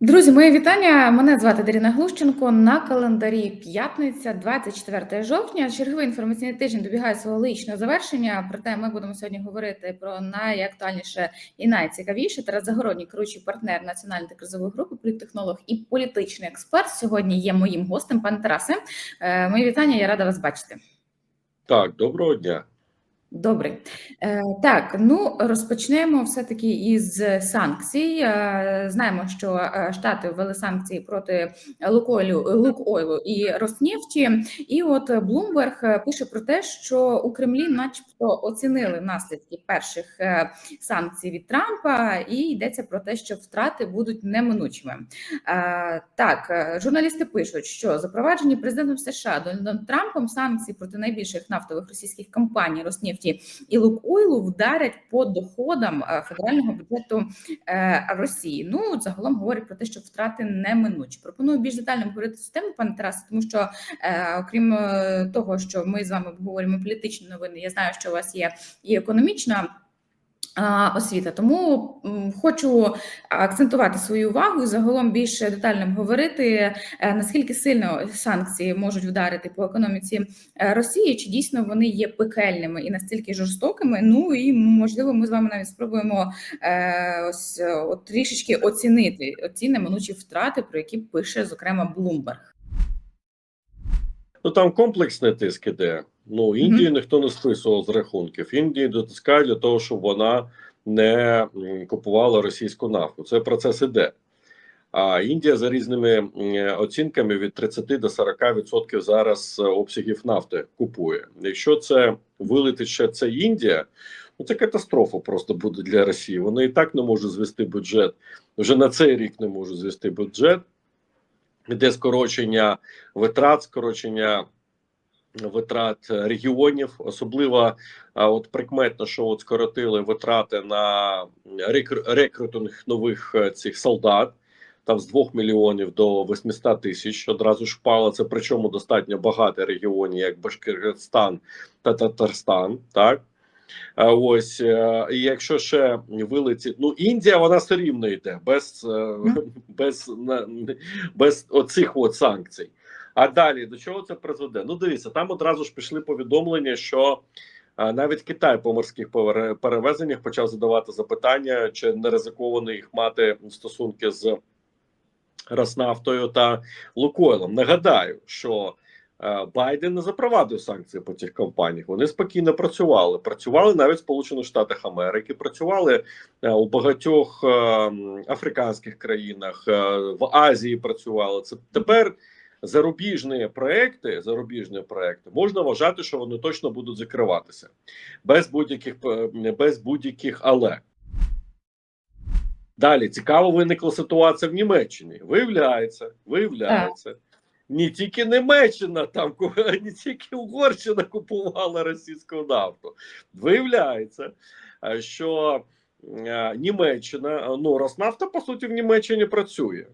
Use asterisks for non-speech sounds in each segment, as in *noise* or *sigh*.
Друзі, моє вітання. Мене звати Даріна Глущенко. На календарі п'ятниця, 24 жовтня. Черговий інформаційний тиждень добігає свого логічного завершення. Проте ми будемо сьогодні говорити про найактуальніше і найцікавіше. Тарас Загородній, керуючий партнер національної кризової групи, політтехнолог і політичний експерт. Сьогодні є моїм гостем. Пане Тарасе, е, мої вітання. Я рада вас бачити. Так, доброго дня. Добре, Е, так ну розпочнемо все таки із санкцій. Е, знаємо, що е, Штати ввели санкції проти Лукойлю, Лукойлу і Роснефті. І от Блумберг пише про те, що у Кремлі, начебто, оцінили наслідки перших санкцій від Трампа, і йдеться про те, що втрати будуть неминучими. Так, журналісти пишуть, що запроваджені президентом США Дональдом Трампом санкції проти найбільших нафтових російських компаній Роснефті і Лукойлу вдарять по доходам е, федерального бюджету е, Росії. Ну загалом говорять про те, що втрати неминучі. Пропоную більш детально говорити цю тему, пане Тарасе, тому що е, окрім того, що ми з вами обговорюємо політичні новини, я знаю, що у вас є і економічна. Освіта, тому хочу акцентувати свою увагу і загалом більш детально говорити, е, наскільки сильно санкції можуть вдарити по економіці е, Росії, чи дійсно вони є пекельними і настільки жорстокими. Ну і можливо, ми з вами навіть спробуємо е, ось трішечки оцінити ці неминучі втрати, про які пише зокрема Блумберг. Ну там комплексний тиск іде. Ну Індії ніхто не списував з рахунків. Індії дотискають для того, щоб вона не купувала російську нафту. Це процес іде. А Індія за різними оцінками від 30 до 40% зараз е, обсягів нафти купує. Якщо це вилетить ще це Індія, ну це катастрофа просто буде для Росії. Вони і так не можуть звести бюджет. Вже на цей рік не можуть звести бюджет. Іде скорочення витрат, скорочення витрат регіонів, особливо от прикметно, що от скоротили витрати на рекру- рекрутинг нових е, цих солдат. Там з 2 мільйонів до 800 тисяч одразу ж впало. Це причому достатньо багато регіонів, як Башкирстан та Татарстан. Так ось е, і якщо ще вилетить, ну Індія вона все рівно йде без, е, без, без оцих от санкцій. А далі до чого це призведе? Ну, дивіться, там одразу ж пішли повідомлення, що навіть Китай по морських перевезеннях почав задавати запитання, чи не ризиковано їх мати стосунки з Роснафтою та Лукойлом. Нагадаю, що е, Байден не запровадив санкції по цих компаніях. Вони спокійно працювали. Працювали навіть в Сполучених Штатах Америки, працювали е, у багатьох е, африканських країнах, е, в Азії працювали. Це тепер зарубіжні проекти, зарубіжні проекти можна вважати, що вони точно будуть закриватися без будь-яких е, без будь-яких але. Далі цікаво виникла ситуація в Німеччині. Виявляється, виявляється, не тільки Німеччина там *laughs* не тільки Угорщина купувала російську нафту. Виявляється, е, що е, Німеччина, ну Роснафта, по суті, в Німеччині працює.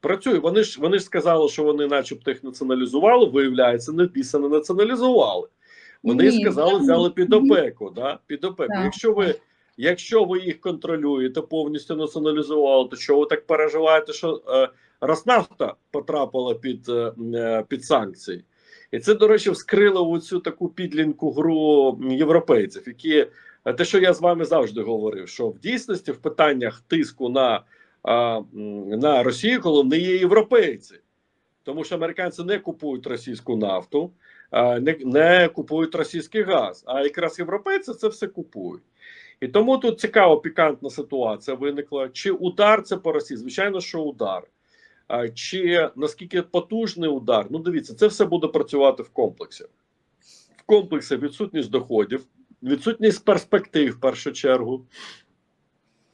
Працює. Вони ж вони ж сказали, що вони, начебто, їх націоналізували. Виявляється, не біса не націоналізували. Вони Ні, сказали, там- взяли під опеку. Да? Під опеку. Так. Якщо ви якщо ви їх контролюєте, повністю націоналізували, то що ви так переживаєте, що е, Роснафта потрапила під, е, е, під санкції? І це, до речі, вскрило оцю таку підлінку гру європейців, які е, те, що я з вами завжди говорив, що в дійсності в питаннях тиску на, на Росію, коли вони є європейці, тому що американці не купують російську нафту, не, не купують російський газ, а якраз європейці це все купують. І тому тут цікава пікантна ситуація виникла. Чи удар це по Росії? Звичайно, що удар. Чи наскільки потужний удар? Ну, дивіться, це все буде працювати в комплексі. В комплексі відсутність доходів, відсутність перспектив в першу чергу.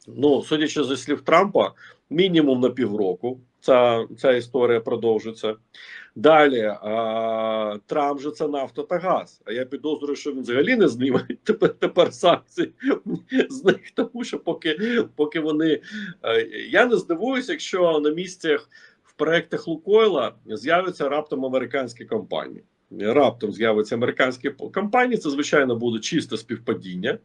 Ну, судячи зі слів Трампа, мінімум на півроку ця, ця історія продовжиться. Далі а, Трамп же це нафта та газ. А я підозрюю, що він взагалі не зніме *laughs* тепер, тепер санкції *laughs* з них, тому що поки, поки вони. е, Я не здивуюся, якщо на місцях в проектах Лукойла з'являться раптом американські компанії. Раптом з'являться американські компанії. Це звичайно буде чисте співпадіння.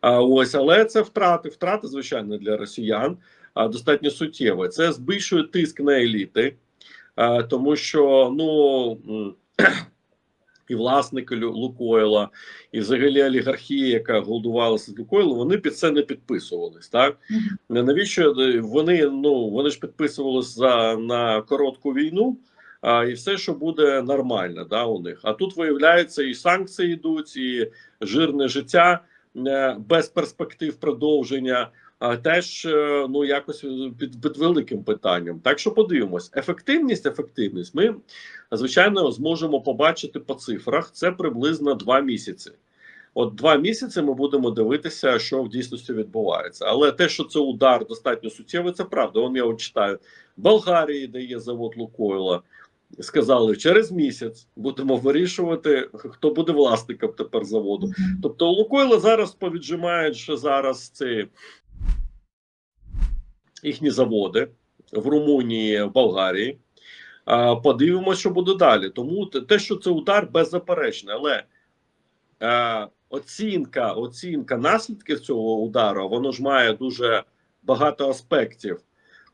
А ось, але це втрати, втрати, звичайно, для росіян достатньо суттєві. Це збільшує тиск на еліти, тому що ну. *clears throat* І власники Лукойла, і взагалі олігархія, яка голодувалася з Лукойлу, вони під це не підписувались. Так навіщо е, вони ну вони ж підписувалися за на коротку війну, а і все, що буде нормально, да, у них. А тут виявляється, і санкції йдуть, і жирне життя е, без перспектив продовження. А теж е, ну якось під, під великим питанням. Так що подивимось, ефективність, ефективність. Ми звичайно зможемо побачити по цифрах. Це приблизно два місяці. От два місяці ми будемо дивитися, що в дійсності відбувається. Але те, що це удар достатньо суттєвий, це правда. Он я от читаю в Болгарії, де є завод Лукойла. Сказали, через місяць будемо вирішувати, хто буде власником тепер заводу. Тобто, Лукойла зараз повіджимають, що зараз ці їхні заводи в Румунії, в Болгарії. Подивимося, що буде далі. Тому те- що це удар, беззаперечний, але е, оцінка, оцінка наслідків цього удару, воно ж має дуже багато аспектів.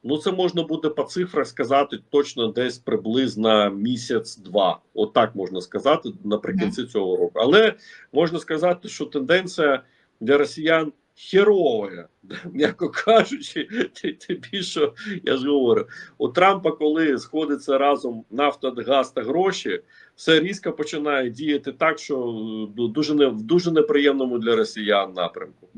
Ну, це можна буде по цифрах сказати точно десь приблизно місяць-два. От так можна сказати наприкінці цього року. Але можна сказати, що тенденція для росіян херова, м'яко кажучи, *laughs* ти- тим більше я ж говорю, у Трампа, коли сходиться разом нафта, газ та гроші, все різко починає діяти так, що е, дуже не в дуже неприємному для росіян напрямку.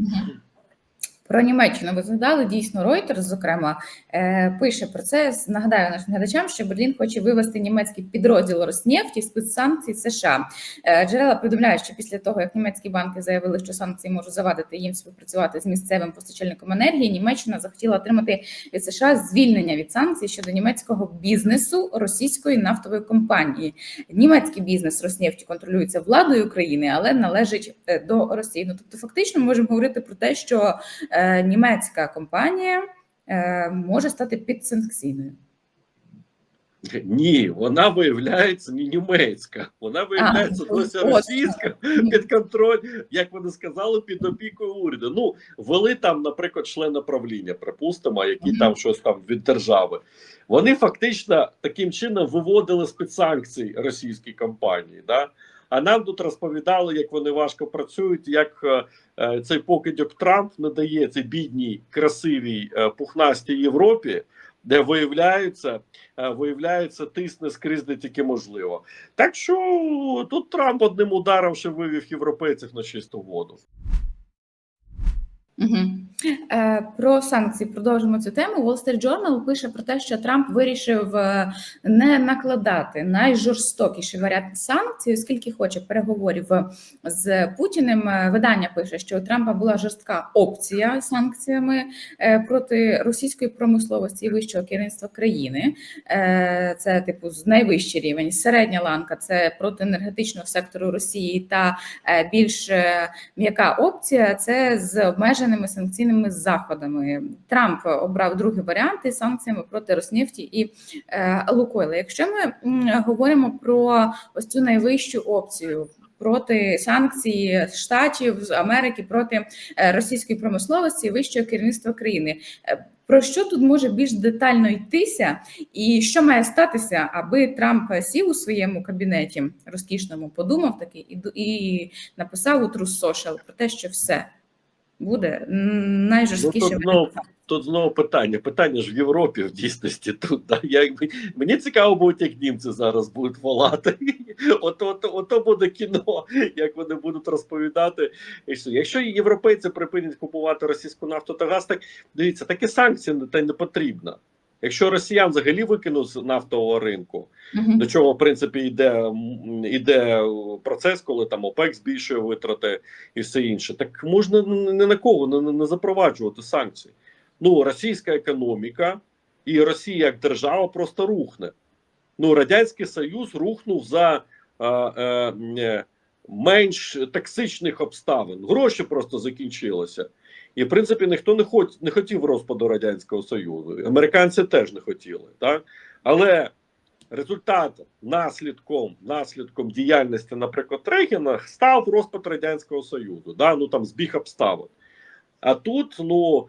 Про Німеччину ви згадали дійсно Reuters, зокрема, е, пише про це. Нагадаю нашим глядачам, що Берлін хоче вивести німецький підрозділ Роснефті з під санкцій США. Е, Джерела повідомляють, що після того, як німецькі банки заявили, що санкції можуть завадити їм співпрацювати з місцевим постачальником енергії, Німеччина захотіла отримати від США звільнення від санкцій щодо німецького бізнесу російської нафтової компанії. Німецький бізнес Роснефті контролюється владою України, але належить е, до Росії. Ну тобто, фактично, ми можемо говорити про те, що німецька компанія е, може стати підсанкційною. Ні, вона виявляється не німецька, вона виявляється А, досі от. російська під контроль, як вони сказали, під опікою уряду. Ну ввели там, наприклад, члена правління, припустимо, які Мгм. там щось там від держави. Вони фактично таким чином виводили з під санкцій російські компанії. Да? А нам тут розповідали, як вони важко працюють, як е, е, цей покидьок Трамп надає цій бідній, красивій, е, пухнастій Європі, де виявляється, е, виявляється, тисне скрізь де тільки можливо. Так що тут Трамп одним ударом ще вивів європейців на чисту воду. Угу. Про санкції продовжимо цю тему. Wall Street Journal пише про те, що Трамп вирішив е, не накладати найжорстокіший варіант санкцій, оскільки хоче переговорів з Путіним. Е, Видання пише, що у Трампа була жорстка опція санкціями проти російської промисловості і вищого керівництва країни. Це типу з найвищий рівень. Середня ланка це проти енергетичного сектору Росії та більш м'яка опція це з обмеженими санкційними заходами. Трамп обрав другий варіант із санкціями проти Роснефті і е, Лукойла. Якщо ми говоримо про ось цю найвищу опцію. Проти санкцій штатів з Америки проти е, російської промисловості і вищого керівництва країни. Е, Про що тут може більш детально йтися, і що має статися, аби Трамп сів у своєму кабінеті розкішному, подумав таки і, і написав у True Social про те, що все буде найжорсткіше. Ну, тут знову- Тут знову питання. Питання ж в Європі в дійсності тут. Да? Я, мені цікаво буде, як німці зараз будуть волати. *laughs* Ото, ото, от буде кіно, як вони будуть розповідати. Якщо європейці припинять купувати російську нафту та газ, так дивіться, такі санкції не- та й не потрібно. Якщо росіян взагалі викинуть з нафтового ринку, Мгм. до чого в принципі йде, йде процес, коли там ОПЕК збільшує витрати і все інше. Так можна ні на кого не, не- не запроваджувати санкції. Ну, російська економіка і Росія як держава просто рухне. Ну, Радянський Союз рухнув за е, е, е, менш токсичних обставин. Гроші просто закінчилися. І в принципі ніхто не хот, не хотів розпаду Радянського Союзу. Американці теж не хотіли. Так? Але результатом, наслідком, наслідком діяльності, наприклад, Рейгена став розпад Радянського Союзу. Да? Ну там збіг обставин. А тут, ну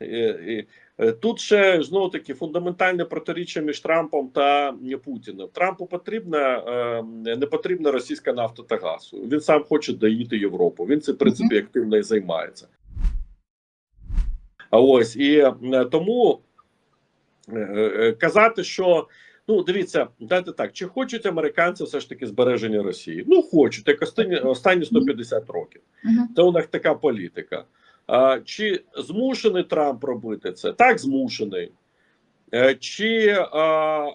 е, е, тут ще знову таки фундаментальне протиріччя між Трампом та Путіним. Трампу потрібна е, не потрібна російська нафта та газ. Він сам хоче доїти Європу. Він цим в принципі активно і займається. А ось і е, тому е, е, казати, що ну дивіться, дайте так, чи хочуть американці все ж таки збереження Росії? Ну хочуть, як останні останні 150 років. Це у них така політика. А, чи змушений Трамп робити це? Так, змушений. Чи, а,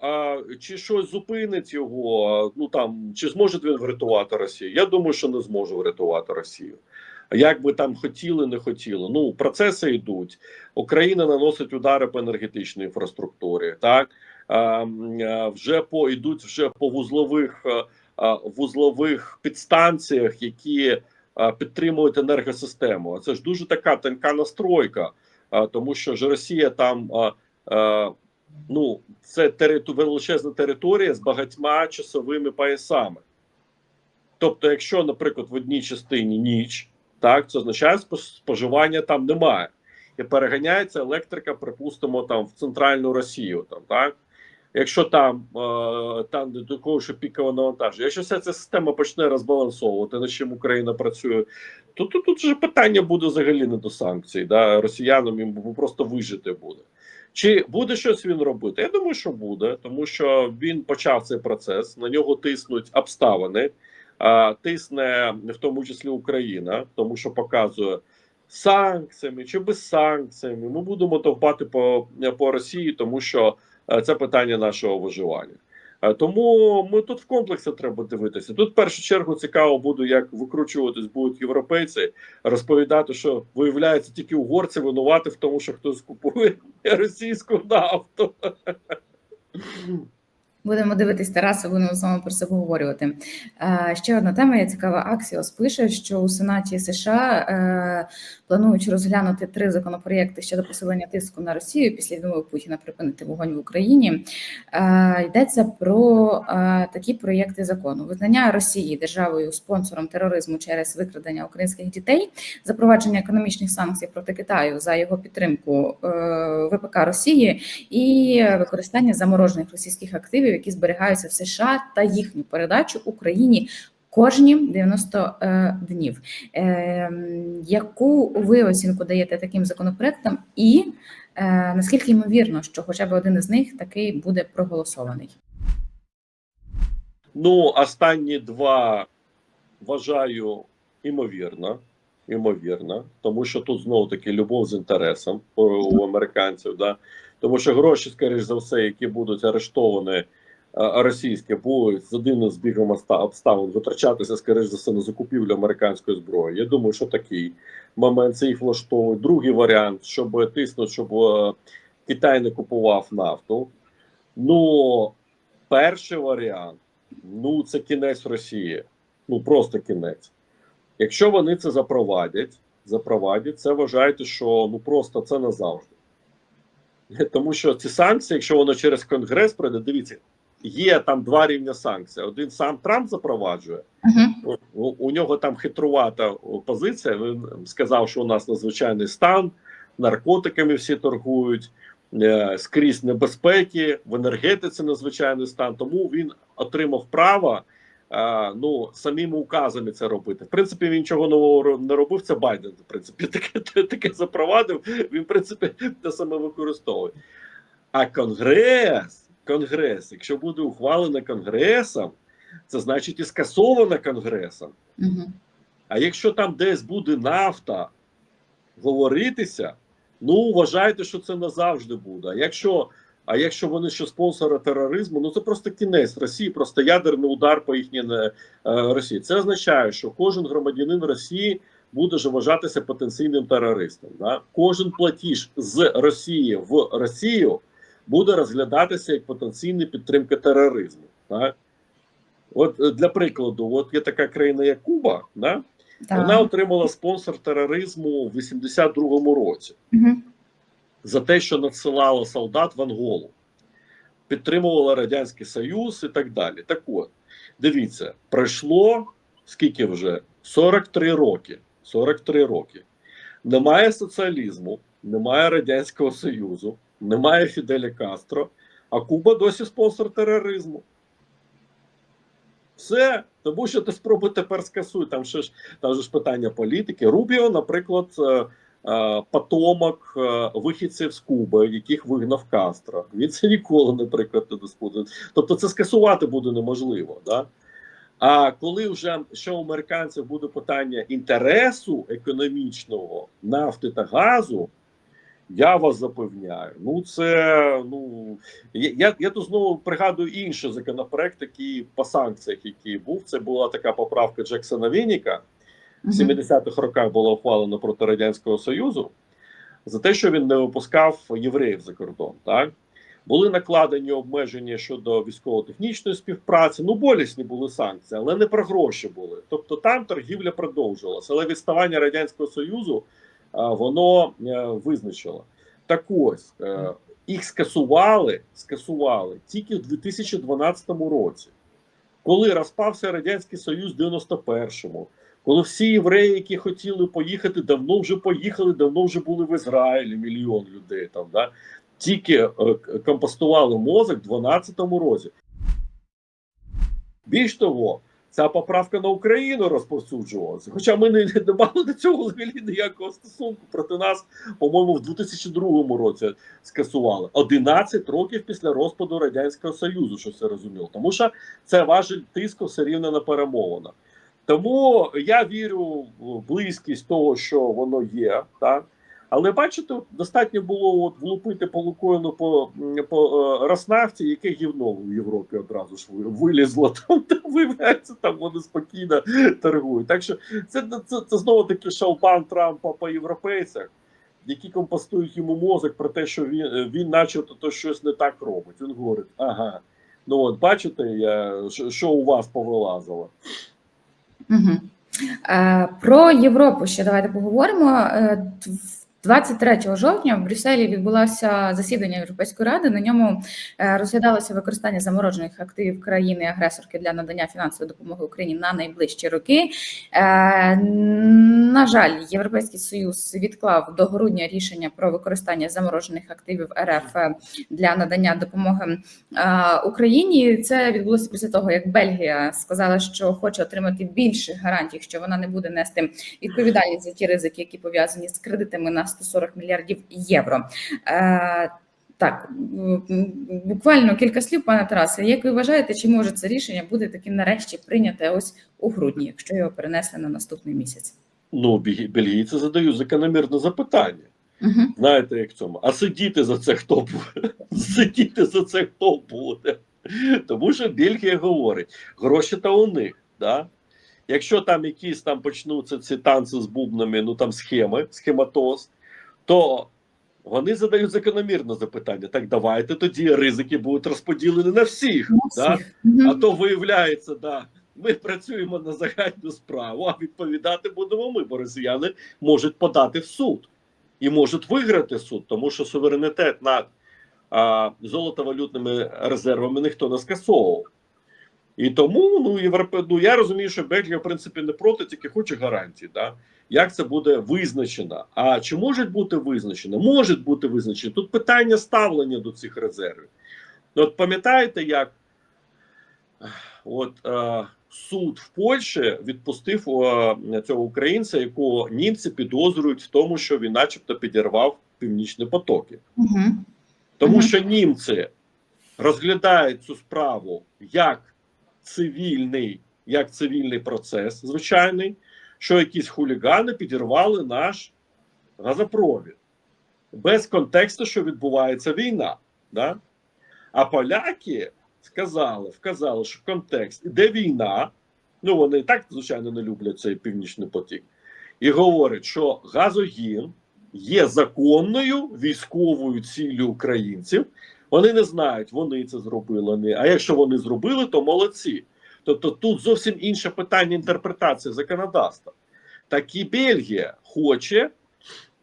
а, чи щось зупинить його? Ну там чи зможе він врятувати Росію? Я думаю, що не зможе врятувати Росію. Як би там хотіли, не хотіли. Ну процеси йдуть. Україна наносить удари по енергетичній інфраструктурі. Так вже по йдуть вже по вузлових а, а, вузлових підстанціях, які а, підтримують енергосистему. А це ж дуже така тонка настройка, тому що ж Росія там. Ну, це териту, величезна територія з багатьма часовими поясами. Тобто, якщо, наприклад, в одній частині ніч, так це означає, що споживання там немає, і переганяється електрика, припустимо, там в центральну Росію. Там так, якщо там е, там до такого, що пікове навантаження, якщо вся ця система почне розбалансовувати, над чим Україна працює, то тут, тут вже питання буде взагалі не до санкцій. Да? Росіянам їм просто вижити буде. Чи буде щось він робити? Я думаю, що буде, тому що він почав цей процес. На нього тиснуть обставини, тисне в тому числі Україна, тому що показує санкціями чи без санкціями. Ми будемо товпати по, по Росії, тому що е, це питання нашого виживання. Е, Тому ми тут в комплексі треба дивитися. Тут в першу чергу цікаво буде, як викручуватись будуть європейці, розповідати, що виявляється тільки угорці винувати в тому, що хтось купує російську нафту. Будемо дивитись Тараса, будемо вами про це поговорювати. Е, ще одна тема є цікава. Аксіос пише, що у Сенаті США е, планують розглянути три законопроєкти щодо посилення тиску на Росію після відмови Путіна припинити вогонь в Україні. Е, йдеться про такі проєкти закону: визнання Росії державою спонсором тероризму через викрадення українських дітей, запровадження економічних санкцій проти Китаю за його підтримку ВПК Росії і використання заморожених російських активів, які зберігаються в США, та їхню передачу Україні. Кожні 90 е, днів. Е, яку ви оцінку даєте таким законопроектам, і е, наскільки ймовірно, що хоча б один із них таки буде проголосований? Ну, останні два вважаю імовірно. Імовірно, тому що тут знову таки любов з інтересом у, у американців, да тому що гроші, скоріш за все, які будуть арештовані е, російські, будуть за дивним збігом обставин витрачатися, скоріш за все, на закупівлю американської зброї. Я думаю, що такий момент це їх влаштовує. Другий варіант, щоб тиснути, щоб е, Китай не купував нафту. Ну, перший варіант ну це кінець Росії. Ну просто кінець. Якщо вони це запровадять, запровадять, це вважайте, що ну просто це назавжди. Тому що ці санкції, якщо воно через Конгрес пройде, дивіться, є там два рівня санкцій. Один сам Трамп запроваджує, Угу. у, у нього там хитрувата позиція. Він сказав, що у нас надзвичайний стан, наркотиками всі торгують, е, скрізь небезпеки, в енергетиці надзвичайний стан. Тому він отримав право е, ну, самими указами це робити. В принципі, він нічого нового не робив. Це Байден, в принципі, *laughs* таке, таке запровадив. Він, в принципі, те саме використовує. А Конгрес, Конгрес, якщо буде ухвалено Конгресом, це значить і скасовано Конгресом. Угу. А якщо там десь буде нафта говоритися, ну вважайте, що це назавжди буде. А якщо, а якщо вони ще спонсори тероризму, ну це просто кінець Росії, просто ядерний удар по їхній е, Росії. Це означає, що кожен громадянин Росії буде ж вважатися потенційним терористом. Да? Кожен платіж з Росії в Росію буде розглядатися як потенційна підтримка тероризму. Так? От е, для прикладу, от є така країна, як Куба, да? вона отримала спонсор тероризму в 82-му році Угу. за те, що надсилала солдат в Анголу, підтримувала Радянський Союз і так далі. Так от, дивіться, пройшло скільки вже? 43 роки. 43 роки. Немає соціалізму, немає Радянського Союзу, немає Фіделя Кастро, а Куба досі спонсор тероризму. Все, тому що ти спробуй тепер скасуй. Там ще ж там ж питання політики. Рубіо, наприклад, е, е, потомок е, вихідців з Куби, яких вигнав Кастро. Він це ніколи, наприклад, не дискутує. Тобто це скасувати буде неможливо. Да? А коли вже що у американців буде питання інтересу економічного нафти та газу, я вас запевняю. Ну це ну я, я, я тут знову пригадую інший законопроект, який по санкціях, який був. Це була така поправка Джексона Вініка. В 70-х роках було ухвалено проти радянського союзу за те, що він не випускав євреїв за кордон. Так були накладені обмеження щодо військово-технічної співпраці. Ну болісні були санкції, але не про гроші були. Тобто там торгівля продовжувалася, але відставання радянського союзу воно е, визначило. Так ось е, їх скасували, скасували тільки в 2012 році, коли розпався радянський союз в 91-му. Коли всі євреї, які хотіли поїхати, давно вже поїхали, давно вже були в Ізраїлі мільйон людей там, да? тільки е, компостували мозок в 12-му році. Більш того, ця поправка на Україну розповсюджувалася. Хоча ми не, не мали до цього взагалі ніякого стосунку. Проти нас, по-моєму, в 2002 році скасували 11 років після розпаду Радянського Союзу, що це розуміло. Тому що це важель тиску все рівно на перемовинах. Тому я вірю в близькість того, що воно є, так. Але бачите, достатньо було от влупити по Лукойлу по, по е, Роснафті, яке гівно в Європі одразу ж вилізло. *laughs* Там, там виявляється, там вони спокійно торгують. Так що це, це, це знову таки шалбан Трампа по європейцях, які компостують йому мозок про те, що він, він начебто то щось не так робить. Він говорить: ага, ну от бачите, я, що, у вас повилазило. Угу. Е, про Європу ще давайте поговоримо. Е, 23 жовтня в Брюсселі відбулося засідання Європейської ради. На ньому е, розглядалося використання заморожених активів країни-агресорки для надання фінансової допомоги Україні на найближчі роки. Е, На жаль, Європейський Союз відклав до грудня рішення про використання заморожених активів РФ для надання допомоги е, Україні. Це відбулося після того, як Бельгія сказала, що хоче отримати більше гарантій, що вона не буде нести відповідальність за ті ризики, які пов'язані з кредитами на 140 мільярдів євро. Е, так, буквально кілька слів, пане Тарасе. Як ви вважаєте, чи може це рішення бути таким нарешті прийняте ось у грудні, якщо його перенесли на наступний місяць? Ну, бельгійці задають закономірне запитання. Угу. Знаєте, як в цьому? А сидіти за це хто буде? *laughs* Сидіти за це хто буде? Тому що Бельгія говорить, гроші та у них. Да? Якщо там якісь там почнуться ці танці з бубнами, ну там схеми, схематоз, то вони задають закономірне запитання. Так давайте тоді ризики будуть розподілені на всіх. Да? А то виявляється, да, ми працюємо на загальну справу, а відповідати будемо ми, бо росіяни можуть подати в суд і можуть виграти суд, тому що суверенітет над а, золотовалютними резервами ніхто не скасовував. І тому ну, Європе... ну, я розумію, що Бельгія, в принципі, не проти, тільки хоче гарантій. Да? Як це буде визначено? А чи можуть бути визначено? Можуть бути визначено. Тут питання ставлення до цих резервів. От пам'ятаєте, як от е, суд в Польщі відпустив е, цього українця, якого німці підозрюють в тому, що він, начебто, підірвав північні потоки, Угу. тому Мгм. що німці розглядають цю справу як цивільний, як цивільний процес, звичайний, що якісь хулігани підірвали наш газопровід без контексту, що відбувається війна. Да? А поляки сказали, вказали, що контекст іде війна. Ну вони і так, звичайно, не люблять цей північний потік, і говорять, що газогін є законною військовою ціллю українців. Вони не знають, вони це зробили. А якщо вони зробили, то молодці. Тобто тут зовсім інше питання інтерпретації законодавства. Так і Бельгія хоче,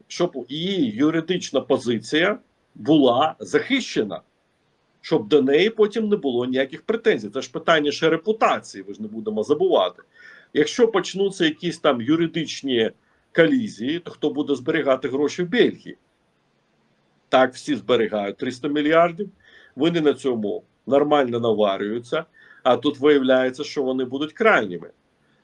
щоб її юридична позиція була захищена, щоб до неї потім не було ніяких претензій. Це ж питання ще репутації, ви ж не будемо забувати. Якщо почнуться якісь там юридичні колізії, то хто буде зберігати гроші в Бельгії? Так, всі зберігають 300 мільярдів. Вони на цьому нормально наварюються, а тут виявляється, що вони будуть крайніми.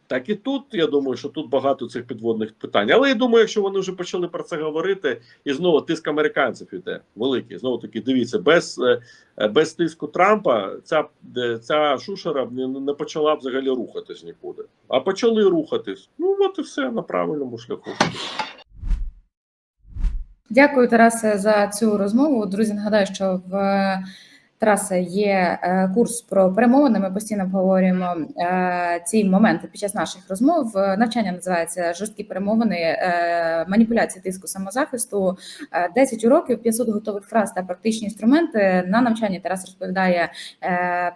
Так і тут, я думаю, що тут багато цих підводних питань. Але я думаю, якщо вони вже почали про це говорити, і знову тиск американців іде великий. Знову таки, дивіться, без, е, без тиску Трампа ця, ця шушера не, не почала б взагалі рухатись нікуди. А почали рухатись. Ну от і все на правильному шляху. Дякую, Тарасе, за цю розмову. Друзі, нагадаю, що в Тараса є е, курс про перемовини. Ми постійно обговорюємо е, ці моменти під час наших розмов. Навчання називається жорсткі перемовини, е, маніпуляції тиску самозахисту. Е, 10 уроків, 500 готових фраз та практичні інструменти. На навчанні Тарас розповідає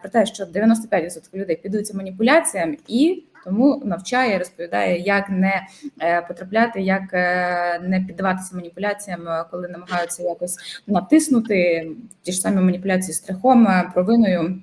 про те, що 95% людей піддаються маніпуляціям і. Тому навчає, розповідає, як не е, потрапляти, як е, не піддаватися маніпуляціям, е, коли намагаються якось натиснути ті ж самі маніпуляції страхом, провиною.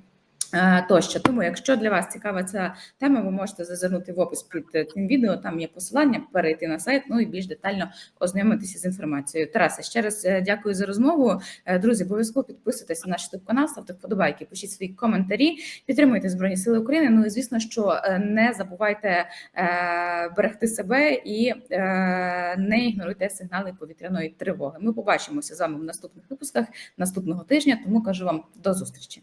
Е, Тощо, тому, якщо для вас цікава ця тема, ви можете зазирнути в опис під е, цим відео. Там є посилання, перейти на сайт, ну і більш детально ознайомитися з інформацією. Тарасе, ще раз е, дякую за розмову. Друзі, обов'язково підписуйтесь на наш youtube канал, ставте вподобайки, пишіть свої коментарі, підтримуйте Збройні Сили України. Ну і звісно, що не забувайте берегти себе і не ігноруйте сигнали повітряної тривоги. Ми побачимося з вами в наступних випусках наступного тижня. Тому кажу вам до зустрічі.